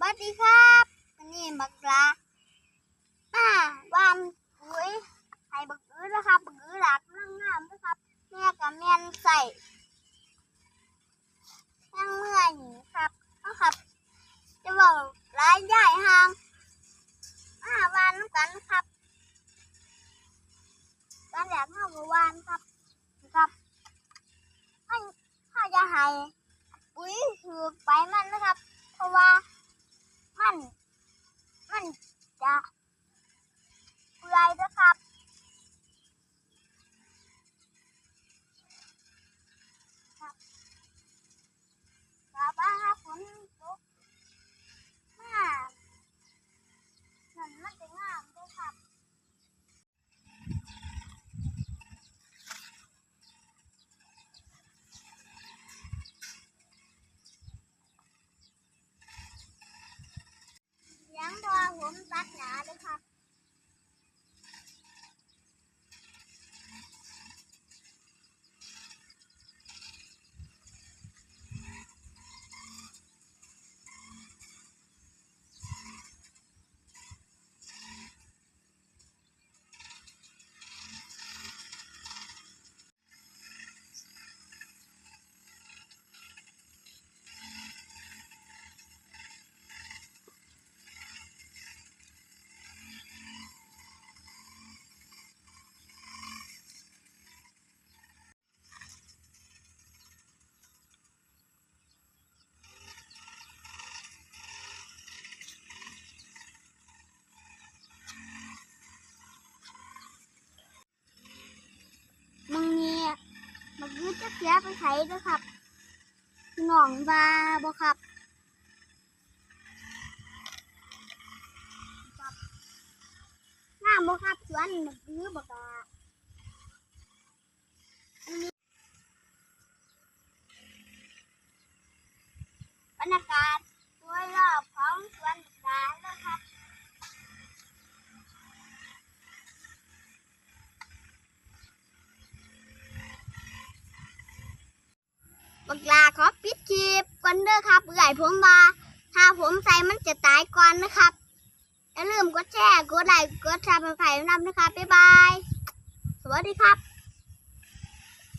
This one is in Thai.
วัสดีครับวันนี้บักลาอ่าวามอุ้ยให้บักอื้อนะครับบักอื้อหลักนั่งงามนะครับแม่กับแม่นใส่นั่งเมื่อยนี่ครับนะครับ จะบอกร้ายใหญ่หางอ่าวานกันครับวันแรกเข้ากับวานครับนะครับถ้าถ้าจะให้อุ้ยถือไปมันนะครับ comes back. ดจะเสียไปไถด้วยครับหน่องบาบ่ครับครับงาบครับสวนหรือบ่กะอันนี้บรรยากาศโดยรอบของสวนสาแล้วครับ บักลาขอปิดคลิปก่อนเด้อครับเอื่อยผมมาถ้าผมใส่มันจะตายก่อนนะครับอย่าลืมกดแชร์กดไลค์กดซับสไครต์นำนะครับบ๊ายบาย สวัสดีครับ